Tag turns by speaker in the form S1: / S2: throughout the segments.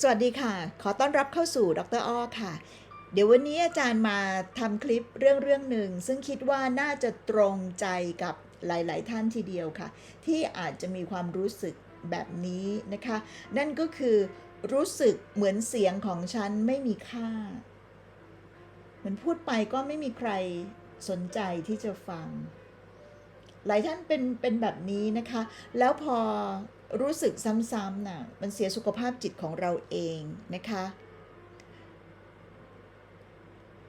S1: สวัสดีค่ะ ขอต้อนรับเข้าสู่ดรอ้อค่ะ เดี๋ยววันนี้อาจารย์มาทำคลิปเรื่องเรื่องหนึ่ง ซึ่งคิดว่าน่าจะตรงใจกับหลาย ๆ ท่านทีเดียวค่ะ ที่อาจจะมีความรู้สึกแบบนี้นะคะ นั่นก็คือรู้สึกเหมือนเสียงของฉันไม่มีค่า เหมือนพูดไปก็ไม่มีใครสนใจที่จะฟัง หลายท่านเป็นเป็นแบบนี้นะคะ แล้วพอ รู้สึกซ้ำๆน่ะมันเสียสุขภาพจิตของเราเองนะคะ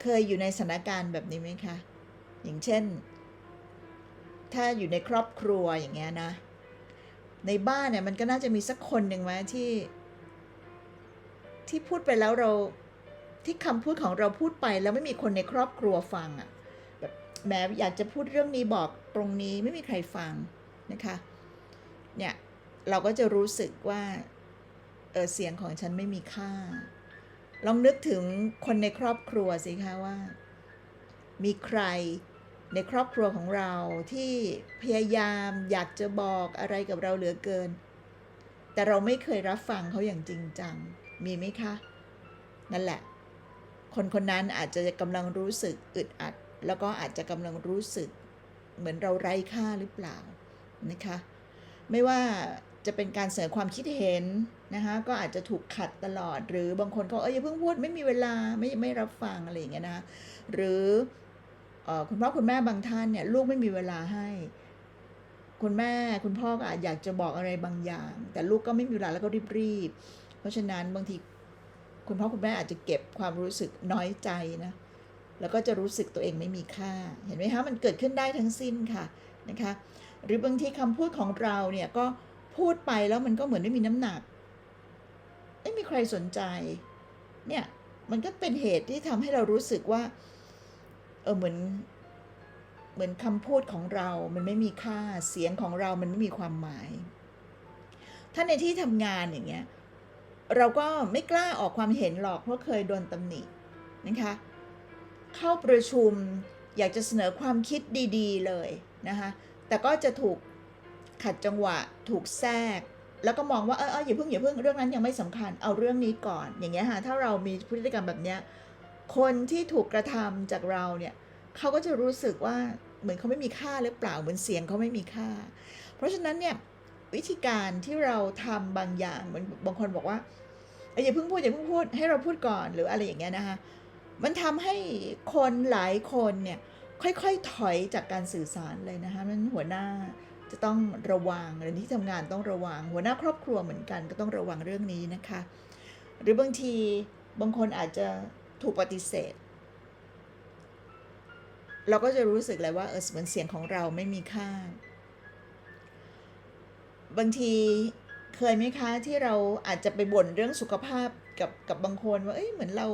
S1: เคยอยู่ในสถานการณ์แบบนี้ไหมคะ อย่างเช่น ถ้าอยู่ในครอบครัวอย่างเงี้ยนะ ในบ้านเนี่ยมันก็น่าจะมีสักคนหนึ่งไหมที่ ที่พูดไปแล้วเราที่คำพูดของเราพูดไปแล้วไม่มีคนในครอบครัวฟังอะ่ะแบบแหม้อยากจะพูดเรื่องนี้บอกตรงนี้ไม่มีใครฟังนะคะเนี่ย เราก็จะรู้สึกว่าเออเสียงของฉันไม่มีค่า ลองนึกถึงคนในครอบครัวสิคะว่า มีใครในครอบครัวของเราที่พยายามอยากจะบอกอะไรกับเราเหลือเกิน แต่เราไม่เคยรับฟังเขาอย่างจริงจัง มีไหมคะ นั่นแหละ คนคนนั้นอาจจะกำลังรู้สึกอึดอัด แล้วก็อาจจะกำลังรู้สึกเหมือนเราไร้ค่าหรือเปล่านะคะ ไม่ว่า จะเป็นการเสนอความคิดเห็นนะคะก็อาจจะถูกขัดตลอด หรือบางคนก็เอออย่าเพิ่งพูดไม่มีเวลาไม่ไม่รับฟังอะไรอย่างเงี้ยนะหรือคุณพ่อคุณแม่บางท่านเนี่ยลูกไม่มีเวลาให้ คุณแม่คุณพ่อก็อาจอยากจะบอกอะไรบางอย่าง แต่ลูกก็ไม่มีเวลาแล้วก็รีบๆเพราะฉะนั้นบางทีคุณพ่อคุณแม่อาจจะเก็บความรู้สึกน้อยใจนะแล้วก็จะรู้สึกตัวเองไม่มีค่า เห็นไหมคะมันเกิดขึ้นได้ทั้งสิ้นค่ะนะคะ หรือบางทีคำพูดของเราเนี่ยก็ พูดไปแล้วมันก็เหมือนไม่มีน้ำหนัก ไม่มีใครสนใจ เนี่ย มันก็เป็นเหตุที่ทำให้เรารู้สึกว่า เออเหมือน เหมือนคำพูดของเรา มันไม่มีค่า เสียงของเรา มันไม่มีความหมาย ถ้าในที่ทำงานอย่างเงี้ย เราก็ไม่กล้าออกความเห็นหรอก เพราะเคยโดนตำหนิ นะคะ เข้าประชุมอยากจะเสนอความคิดดี ๆ เลยนะคะ แต่ก็จะถูก ขัดจังหวะถูกแทรก แล้วก็มองว่าเออเอออย่าเพิ่งอย่าเพิ่งเรื่องนั้นยังไม่สำคัญเอาเรื่องนี้ก่อน อย่างเงี้ยค่ะถ้าเรามีพฤติกรรมแบบเนี้ยคนที่ถูกกระทำจากเราเนี่ยเขาก็จะรู้สึกว่าเหมือนเขาไม่มีค่าหรือเปล่าเหมือนเสียงเขาไม่มีค่า เพราะฉะนั้นเนี่ยวิธีการที่เราทำบางอย่างเหมือนบางคนบอกว่าเอ้ยอย่าเพิ่งพูดอย่าเพิ่งพูดให้เราพูดก่อนหรืออะไรอย่างเงี้ยนะคะมันทำให้คนหลายคนเนี่ยค่อยๆ ถอยจากการสื่อสารเลยนะคะนั้นหัวหน้า จะต้องระวังหรือที่ทำงานต้องระวัง หัวหน้าครอบครัวเหมือนกันก็ต้องระวังเรื่องนี้นะคะ หรือบางทีบางคนอาจจะถูกปฏิเสธ เราก็จะรู้สึกเลยว่าเออเหมือนเสียงของเราไม่มีค่า บางทีเคยไหมคะที่เราอาจจะไปบ่นเรื่องสุขภาพกับกับบางคนว่าเอ้ยเหมือนเรา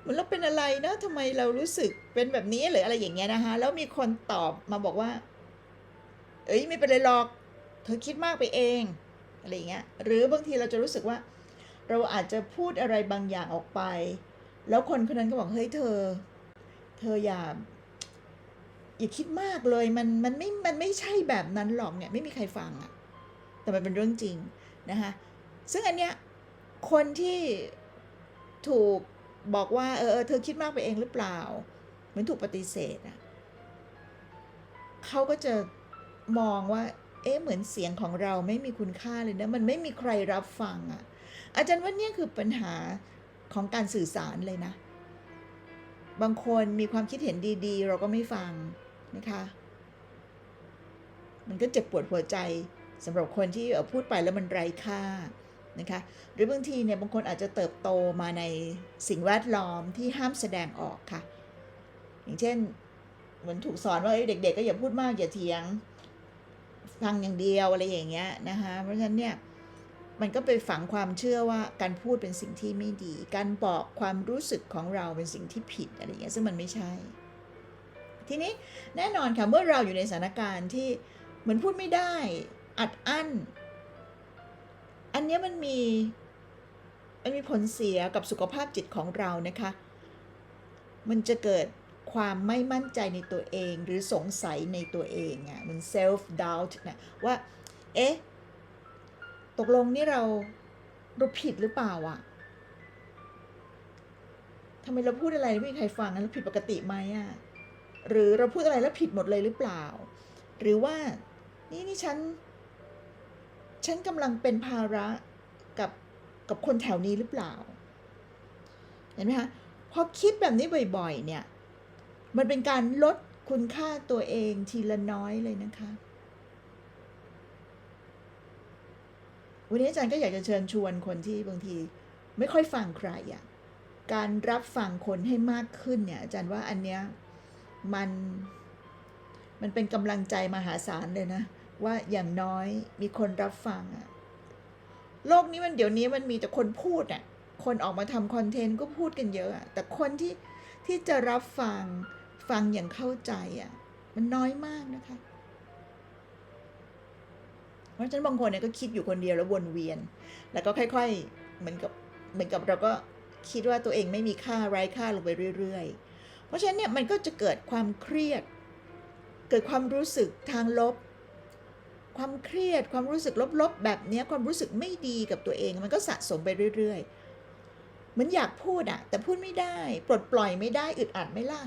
S1: เหมือนเราเป็นอะไรนะทำไมเรารู้สึกเป็นแบบนี้หรืออะไรอย่างเงี้ยนะคะแล้วมีคนตอบมาบอกว่า เอ้ยไม่เป็นไรหรอก เธอคิดมากไปเองอะไรเงี้ยหรือบางทีเราจะรู้สึกว่า เราอาจจะพูดอะไรบางอย่างออกไป แล้วคนคนนั้นก็บอกเฮ้ยเธอ เธออย่าอย่าคิดมากเลยมันมันไม่มันไม่ใช่แบบนั้นหรอกเนี่ยไม่มีใครฟังอะแต่มันเป็นเรื่องจริงนะคะซึ่งอันเนี้ยคนที่ถูกบอกว่าเออเออเธอคิดมากไปเองหรือเปล่า เหมือนถูกปฏิเสธอะเขาก็จะ มองว่า เอ๊ะเหมือนเสียงของเราไม่มีคุณค่าเลยนะมันไม่มีใครรับฟังอะอาจารย์ว่านี่คือปัญหาของการสื่อสารเลยนะ บางคนมีความคิดเห็นดีๆ เราก็ไม่ฟังนะคะ มันก็เจ็บปวดหัวใจสำหรับคนที่พูดไปแล้วมันไร้ค่านะคะหรือบางทีเนี่ยบางคนอาจจะเติบโตมาในสิ่งแวดล้อมที่ห้ามแสดงออกค่ะ อย่างเช่น เหมือนถูกสอนว่าเอ้ยเด็กๆก็อย่าพูดมากอย่าเถียง ฟังอย่างเดียวอะไรอย่างเงี้ยนะคะ เพราะฉะนั้นเนี่ยมันก็ไปฝังความเชื่อว่าการพูดเป็นสิ่งที่ไม่ดี การบอกความรู้สึกของเราเป็นสิ่งที่ผิดอะไรอย่างเงี้ยซึ่งมันไม่ใช่ ทีนี้แน่นอนค่ะเมื่อเราอยู่ในสถานการณ์ที่เหมือนพูดไม่ได้ อัดอั้น อันเนี้ยมันมีมันมีผลเสียกับสุขภาพจิตของเรานะคะ มันจะเกิด ความไม่มั่นใจในตัวเองหรือสงสัยในตัวเองอะ่ะมัน self doubt นะว่าเอ๊ะตกลงนี่เราเราผิดหรือเปล่าอะทำไมเราพูดอะไรไม่มีใครฟังนั้นเราผิดปกติไหมอะหรือเราพูดอะไรแล้วผิดหมดเลยหรือเปล่า หรือว่านี่นี่ฉัน ฉันกำลังเป็นภาระกับกับคนแถวนี้หรือเปล่า เห็นไหมคะพอคิดแบบนี้บ่อย ๆ เนี่ย มันเป็นการลดคุณค่าตัวเองทีละน้อยเลยนะคะ วันนี้อาจารย์ก็อยากจะเชิญชวนคนที่บางทีไม่ค่อยฟังใครอะการรับฟังคนให้มากขึ้นเนี่ย อาจารย์ว่าอันเนี้ยมันมันเป็นกำลังใจมหาศาลเลยนะ ว่าอย่างน้อยมีคนรับฟังอะโลกนี้มันเดี๋ยวนี้มันมีแต่คนพูดอะคนออกมาทำคอนเทนต์ก็พูดกันเยอะอะแต่คนที่ที่จะรับฟัง ฟังอย่างเข้าใจอะมันน้อยมากนะคะ เพราะฉะนั้นบางคนเนี่ยก็คิดอยู่คนเดียวแล้ววนเวียน แล้วก็ค่อยๆเหมือนกับเหมือนกับเราก็คิดว่าตัวเองไม่มีค่าไร้ค่าลงไปเรื่อยๆ เพราะฉะนั้นเนี่ยมันก็จะเกิดความเครียด เกิดความรู้สึกทางลบ ความเครียด ความรู้สึกลบๆ แบบนี้ความรู้สึกไม่ดีกับตัวเอง มันก็สะสมไปเรื่อยๆ เหมือนอยากพูดอะแต่พูดไม่ได้ ปลดปล่อยไม่ได้อึดอัดไม่ล่ะ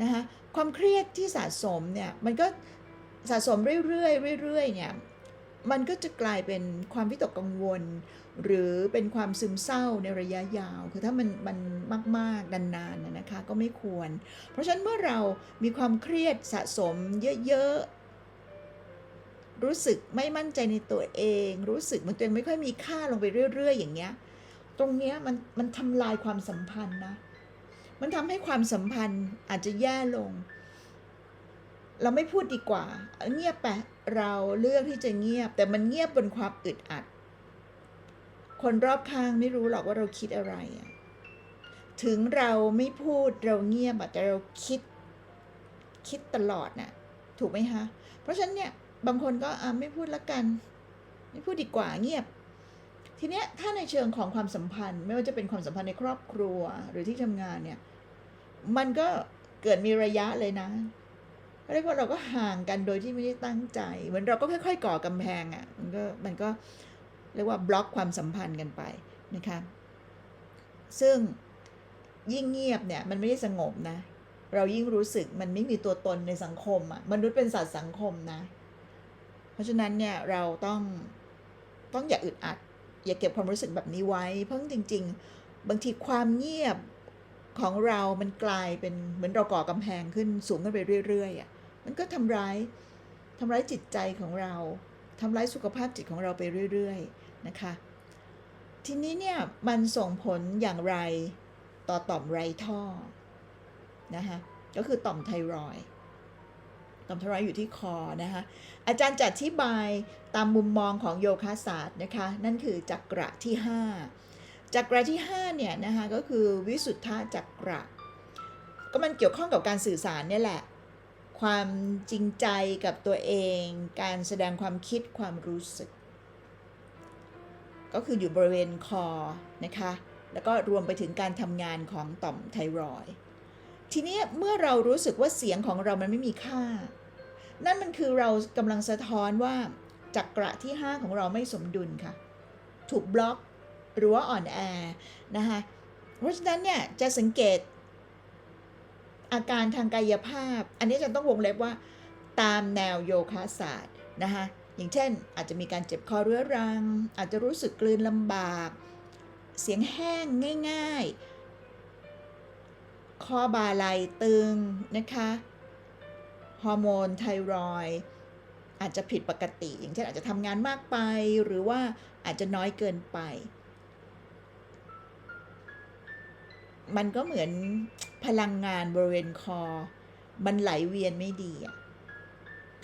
S1: นะคะความเครียดที่สะสมเนี่ยมันก็สะสมเรื่อยๆเรื่อยๆเนี่ยมันก็จะกลายเป็นความวิตกกังวล หรือเป็นความซึมเศร้าในระยะยาว คือถ้ามันมันมากๆนานๆนะนะคะก็ไม่ควร เพราะฉะนั้นเมื่อเรามีความเครียดสะสมเยอะๆ รู้สึกไม่มั่นใจในตัวเอง รู้สึกเหมันตัวเองไม่ค่อยมีค่าลงไปเรื่อย ๆ อย่างเงี้ย ตรงเนี้ยมันมันทำลายความสัมพันธ์นะ มันทำให้ความสัมพันธ์อาจจะแย่ลง เราไม่พูดดีกว่า เงียบไปเราเลือกที่จะเงียบ แต่มันเงียบบนความอึดอัด คนรอบข้างไม่รู้หรอกว่าเราคิดอะไร ถึงเราไม่พูดเราเงียบแต่เราคิด คิดตลอดน่ะ ถูกไหมคะ เพราะฉะนั้นเนี่ยบางคนก็ไม่พูดละกัน ไม่พูดดีกว่าเงียบ ทีเนี้ยถ้าในเชิงของความสัมพันธ์ ไม่ว่าจะเป็นความสัมพันธ์ในครอบครัวหรือที่ทำงานเนี่ย มันก็เกิดมีระยะเลยนะเรียกว่าเราก็ห่างกันโดยที่ไม่ได้ตั้งใจ เหมือนเราก็ค่อย ๆ ก่อกำแพงอะ่ะมันก็มันก็เรียกว่าบล็อกความสัมพันธ์กันไปนะคะซึ่งยิ่งเงียบเนี่ยมันไม่ได้สงบนะ เรายิ่งรู้สึกมันไม่มีตัวตนในสังคมอะ่ะมนุษย์เป็นสัตว์สังคมนะ เพราะฉะนั้นเนี่ยเราต้องต้องอย่าอึดอัด อย่าเก็บความรู้สึกแบบนี้ไว้ เพราะจริง ๆ บางทีความเงียบของเรามันกลายเป็นเหมือนเราก่อกำแพงขึ้นสูงขึ้นไปเรื่อยๆอะมันก็ทำร้ายทำร้ายจิตใจของเราทำร้ายสุขภาพจิตของเราไปเรื่อย ๆ นะคะ ทีนี้เนี่ยมันส่งผลอย่างไรต่อต่อมไรท่อนะคะก็คือต่อมไทรอยด์ ต่อมทรอยอยู่ที่คอนะคะอาจารย์จะอธิบายตามมุมมองของโยคะศาสตร์นะคะนั่นคือจักระที่ 5จักระที่5เนี่ยนะคะก็คือวิสุทธะจักระ ก็มันเกี่ยวข้องกับการสื่อสารเนี่ยแหละ ความจริงใจกับตัวเอง การแสดงความคิดความรู้สึก ก็คืออยู่บริเวณคอนะคะแล้วก็รวมไปถึงการทำงานของต่อมไทรอยด์ ทีนี้เมื่อเรารู้สึกว่าเสียงของเรามันไม่มีค่า นั่นมันคือเรากำลังสะท้อนว่าจักระที่ 5 ของเราไม่สมดุลค่ะ ถูกบล็อกหรือว่าอ่อนแอนะคะเพราะฉะนั้นเนี่ยจะสังเกต อาการทางกายภาพ อันนี้จะต้องวงเล็บว่าตามแนวโยคะศาสตร์นะคะอย่างเช่น อาจจะมีการเจ็บคอเรื้อรัง อาจจะรู้สึกกลืนลำบาก เสียงแห้งง่าย ๆ คอบาไหลตึงนะคะฮอร์โมนไทรอยอาจจะผิดปกติ อย่างเช่นอาจจะทำงานมากไปหรือว่าอาจจะน้อยเกินไป มันก็เหมือนพลังงานบริเวณคอ มันไหลเวียนไม่ดีอะ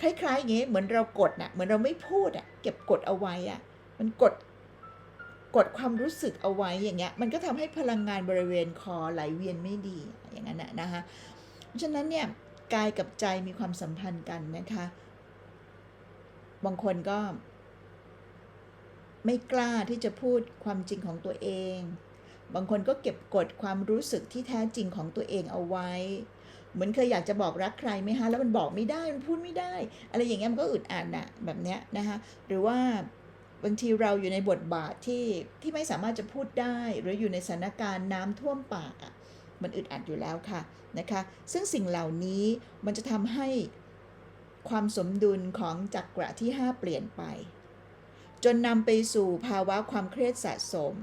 S1: คล้ายๆอย่างเงี้ยเหมือนเรากดน่ะเหมือนเราไม่พูดอะเก็บกดเอาไว้อะมันกดกดความรู้สึกเอาไว้อย่างเงี้ยมันก็ทำให้พลังงานบริเวณคอไหลเวียนไม่ดี อย่างนั้นนะนะคะเพราะฉะนั้นเนี่ยกายกับใจมีความสัมพันธ์กันนะคะบางคนก็ ไม่กล้าที่จะพูดความจริงของตัวเอง บางคนก็เก็บกดความรู้สึกที่แท้จริงของตัวเองเอาไว้ เหมือนเคยอยากจะบอกรักใครไหมฮะ แล้วมันบอกไม่ได้ มันพูดไม่ได้ อะไรอย่างเงี้ยมันก็อึดอัดนะแบบเนี้ยนะคะหรือว่าบางทีเราอยู่ในบทบาทที่ที่ไม่สามารถจะพูดได้ หรืออยู่ในสถานการณ์น้ำท่วมปากอะ มันอึดอัดอยู่แล้วค่ะนะคะซึ่งสิ่งเหล่านี้มันจะทำให้ความสมดุลของจักระที่ 5 เปลี่ยนไป จนนำไปสู่ภาวะความเครียดสะสม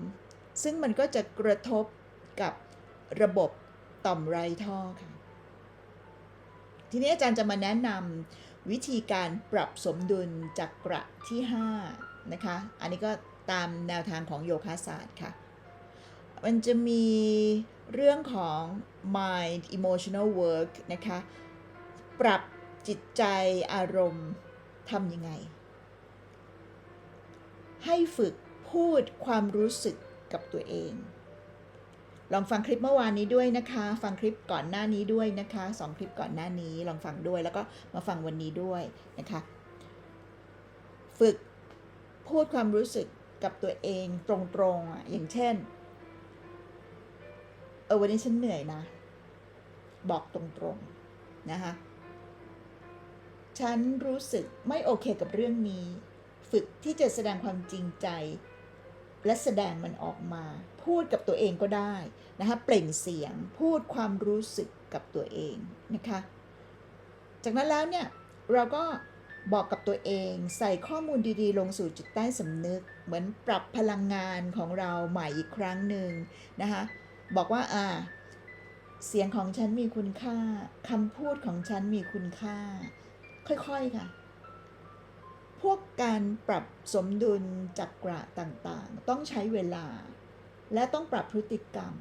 S1: ซึ่งมันก็จะกระทบกับระบบต่อมไรท่อค่ะ ทีนี้อาจารย์จะมาแนะนำวิธีการปรับสมดุลจักระที่5นะคะ อันนี้ก็ตามแนวทางของโยคะศาสตร์ค่ะ มันจะมี เรื่องของ mind emotional work นะคะ ปรับจิตใจอารมณ์ทำยังไง ให้ฝึกพูดความรู้สึกกับตัวเอง ลองฟังคลิปเมื่อวานนี้ด้วยนะคะ ฟังคลิปก่อนหน้านี้ด้วยนะคะสองคลิปก่อนหน้านี้ ลองฟังด้วยแล้วก็มาฟังวันนี้ด้วยนะคะ ฝึกพูดความรู้สึกกับตัวเองตรงๆอะอย่างเช่น เออวันนี้ฉันเหนื่อยนะ บอกตรงๆนะคะฉันรู้สึกไม่โอเคกับเรื่องนี้ ฝึกที่จะแสดงความจริงใจ และแสดงมันออกมา พูดกับตัวเองก็ได้นะคะเปล่งเสียงพูดความรู้สึกกับตัวเองนะคะ จากนั้นแล้วเนี่ยเราก็บอกกับตัวเองใส่ข้อมูลดีๆ ลงสู่จิตใต้สำนึก เหมือนปรับพลังงานของเราใหม่อีกครั้งหนึ่งนะคะ บอกว่าอ่า เสียงของฉันมีคุณค่าคำพูดของฉันมีคุณค่า ค่อยๆค่ะ พวกการปรับสมดุลจักระต่างๆ ต้องใช้เวลา และต้องปรับพฤติกรรม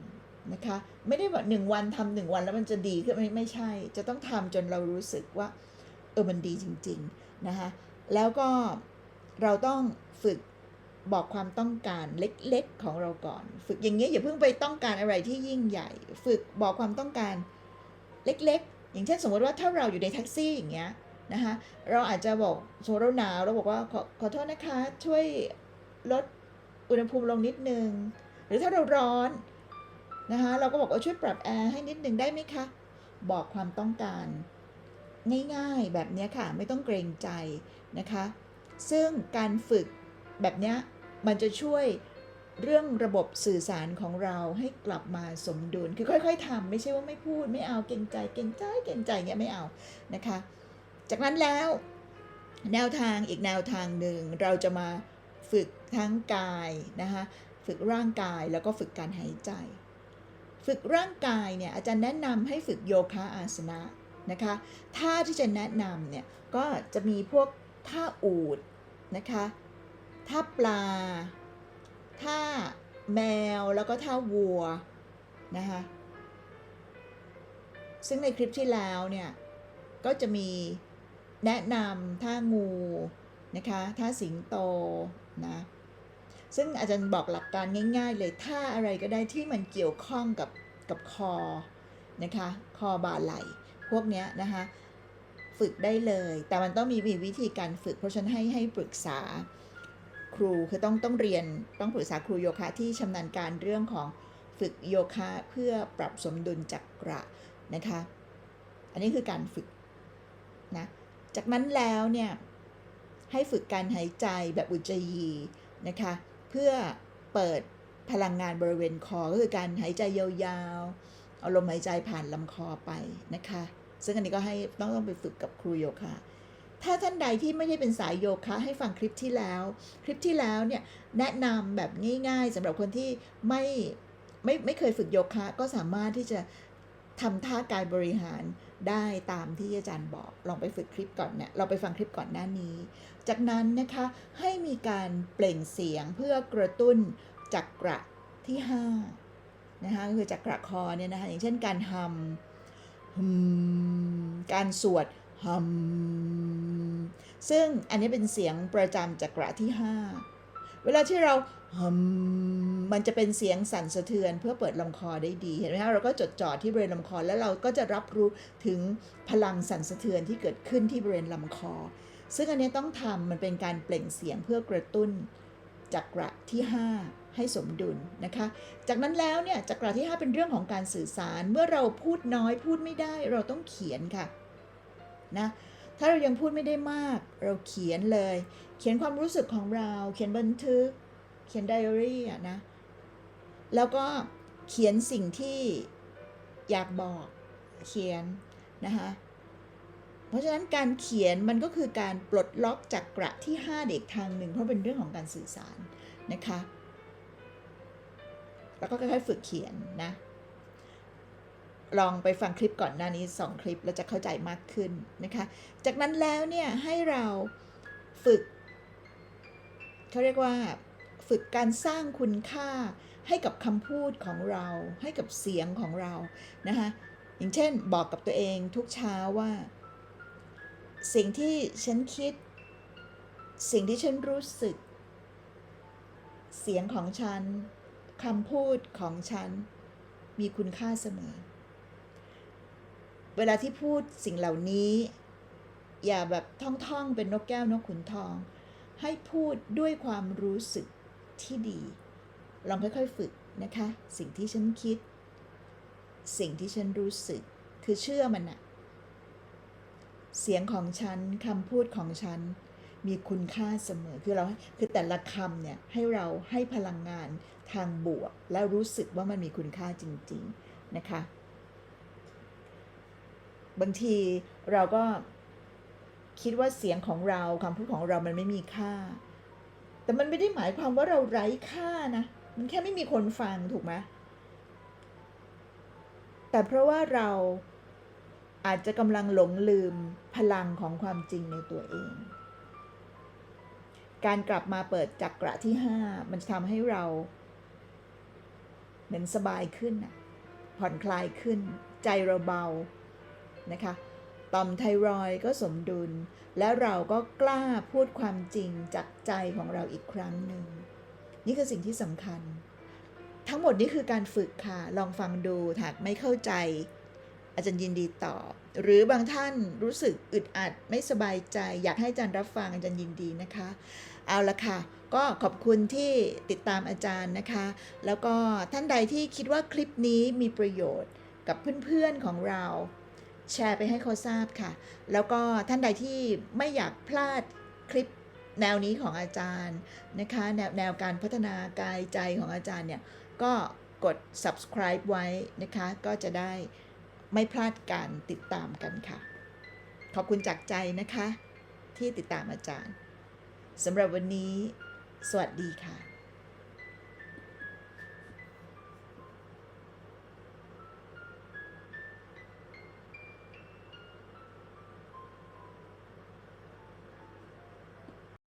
S1: นะคะ ไม่ได้ว่าหนึ่งวันทำหนึ่งวันแล้วมันจะดีขึ้นไม่ไม่ใช่ จะต้องทำจนเรารู้สึกว่าเออมันดีจริง ๆ นะคะแล้วก็เราต้องฝึก บอกความต้องการเล็กๆของเราก่อน ฝึกอย่างเงี้ยอย่าเพิ่งไปต้องการอะไรที่ยิ่งใหญ่ ฝึกบอกความต้องการเล็กๆ อย่างเช่นสมมติว่าถ้าเราอยู่ในแท็กซี่อย่างเงี้ยนะคะเราอาจจะบอกสมมติเรหนาวเราบอกว่าขอขอโทษนะคะช่วยลดอุณหภูมิลงนิดนึง หรือถ้าเราร้อนนะคะเราก็บอกว่าช่วยปรับแอร์ให้นิดนึงได้ไหมคะบอกความต้องการ ง่ายๆแบบเนี้ยค่ะไม่ต้องเกรงใจนะคะ ซึ่งการฝึกแบบเนี้ย มันจะช่วยเรื่องระบบสื่อสารของเราให้กลับมาสมดุล คือค่อยๆทำไม่ใช่ว่าไม่พูด ไม่เอาเกรงใจเกรงใจเกรงใจเงี้ยไม่เอานะคะ จากนั้นแล้วแนวทางอีกแนวทางหนึ่งเราจะมาฝึกทั้งกายนะคะฝึกร่างกายแล้วก็ฝึกการหายใจ ฝึกร่างกายเนี่ยอาจารย์แนะนำให้ฝึกโยคะอาสนะนะคะท่าที่จะแนะนำเนี่ยก็จะมีพวกท่าอูดนะคะ ท่าปลาท่าแมวแล้วก็ท่าวัวนะคะซึ่งในคลิปที่แล้วเนี่ยก็จะมีแนะนำท่างูนะคะท่าสิงโตนะซึ่งอาจารย์บอกหลักการง่าย ๆ เลยท่าอะไรก็ได้ที่มันเกี่ยวข้องกับกับคอนะคะคอบ่าไหล่พวกเนี้ยนะคะฝึกได้เลย แต่มันต้องมีวิธีการฝึกเพราะฉันให้ให้ปรึกษา ครูคือต้องต้องเรียนต้องปรึกษาครูโยคะที่ชำนาญการเรื่องของฝึกโยคะเพื่อปรับสมดุลจักระนะคะ อันนี้คือการฝึกนะ จากนั้นแล้วเนี่ยให้ฝึกการหายใจแบบอุจจายีนะคะเพื่อเปิดพลังงานบริเวณคอก็คือการหายใจยาวๆ เอาลมหายใจผ่านลำคอไปนะคะ ซึ่งอันนี้ก็ให้ต้องต้องไปฝึกกับครูโยคะ ถ้าท่านใดที่ไม่ได้เป็นสายโยคะให้ฟังคลิปที่แล้ว คลิปที่แล้วเนี่ยแนะนำแบบง่าย ๆสำหรับคนที่ไม่ไม่ไม่เคยฝึกโยคะก็สามารถที่จะทำท่ากายบริหารได้ตามที่อาจารย์บอก ลองไปฝึกคลิปก่อนเนี่ยเราไปฟังคลิปก่อนหน้านี้ จากนั้นนะคะให้มีการเปล่งเสียงเพื่อกระตุ้นจักระที่5นะคะก็คือจักระคอเนี่ยนะคะอย่างเช่นการฮัมฮึมการสวด ฮัมซึ่งอันนี้เป็นเสียงประจำจักระที่ 5 เวลาที่เราฮัมมันจะเป็นเสียงสั่นสะเทือนเพื่อเปิดลำคอได้ดี เห็นไหมคะเราก็จดจ่อที่บริเวณลำคอแล้วเราก็จะรับรู้ถึงพลังสั่นสะเทือนที่เกิดขึ้นที่บริเวณลำคอ ซึ่งอันนี้ต้องทำมันเป็นการเปล่งเสียงเพื่อกระตุ้นจักระที่ 5 ให้สมดุลนะคะ จากนั้นแล้วเนี่ยจักระที่ 5 เป็นเรื่องของการสื่อสาร เมื่อเราพูดน้อยพูดไม่ได้เราต้องเขียนค่ะ นะถ้าเรายังพูดไม่ได้มาก เราเขียนเลย เขียนความรู้สึกของเรา เขียนบันทึก เขียนไดอารี่อะนะ แล้วก็เขียนสิ่งที่อยากบอกเขียนนะคะเพราะฉะนั้นการเขียนมันก็คือการปลดล็อกจากกระที่ 5 เด็กทางหนึ่ง เพราะเป็นเรื่องของการสื่อสารนะคะ แล้วก็ค่อยๆฝึกเขียนนะ ลองไปฟังคลิปก่อนหน้านี้ 2 คลิปแล้วจะเข้าใจมากขึ้นนะคะ จากนั้นแล้วเนี่ยให้เราฝึกเขาเรียกว่าฝึกการสร้างคุณค่าให้กับคำพูดของเรา ให้กับเสียงของเรานะคะอย่างเช่นบอกกับตัวเองทุกเช้าว่า สิ่งที่ฉันคิด สิ่งที่ฉันรู้สึก เสียงของฉันคำพูดของฉัน มีคุณค่าเสมอ เวลาที่พูดสิ่งเหล่านี้ อย่าแบบท่องๆเป็นนกแก้วนกขุนทอง ให้พูดด้วยความรู้สึกที่ดี ลองค่อยๆฝึกนะคะ สิ่งที่ฉันคิด สิ่งที่ฉันรู้สึก คือเชื่อมันอะเสียงของฉันคำพูดของฉันมีคุณค่าเสมอคือเราคือแต่ละคำเนี่ยให้เราให้พลังงานทางบวก แล้วรู้สึกว่ามันมีคุณค่าจริง ๆ นะคะ บางทีเราก็คิดว่าเสียงของเราคำพูดของเรามันไม่มีค่า แต่มันไม่ได้หมายความว่าเราไร้ค่านะ มันแค่ไม่มีคนฟังถูกไหมแต่เพราะว่าเราอาจจะกำลังหลงลืมพลังของความจริงในตัวเอง การกลับมาเปิดจักระที่ 5 มันจะทำให้เรา เหมือนสบายขึ้นผ่อนคลายขึ้น ใจเราเบา นะคะต่อมไทรอยก็สมดุล แล้วเราก็กล้าพูดความจริงจากใจของเราอีกครั้งหนึ่ง นี่คือสิ่งที่สำคัญ ทั้งหมดนี้คือการฝึกค่ะ ลองฟังดูหากไม่เข้าใจ อาจารย์ยินดีตอบ หรือบางท่านรู้สึกอึดอัดไม่สบายใจ อยากให้อาจารย์รับฟังอาจารย์ยินดีนะคะ เอาละค่ะ ก็ขอบคุณที่ติดตามอาจารย์นะคะ แล้วก็ท่านใดที่คิดว่าคลิปนี้มีประโยชน์กับเพื่อนๆของเรา แชร์ไปให้เขาทราบค่ะ แล้วก็ท่านใดที่ไม่อยากพลาดคลิปแนวนี้ของอาจารย์นะคะแนวแนวการพัฒนากายใจของอาจารย์เนี่ย ก็กด subscribe ไว้นะคะ ก็จะได้ไม่พลาดการติดตามกันค่ะ ขอบคุณจากใจนะคะ ที่ติดตามอาจารย์สำหรับวันนี้ สวัสดีค่ะ